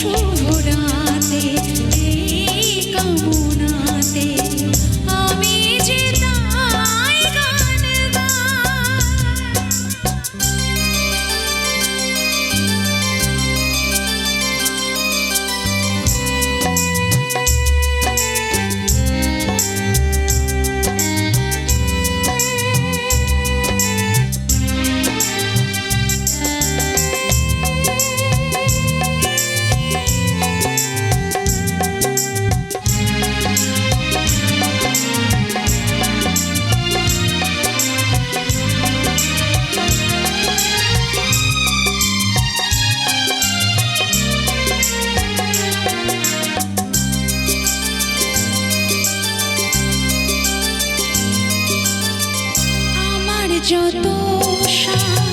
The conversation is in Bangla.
শোনাতে কামনাতে। যত যে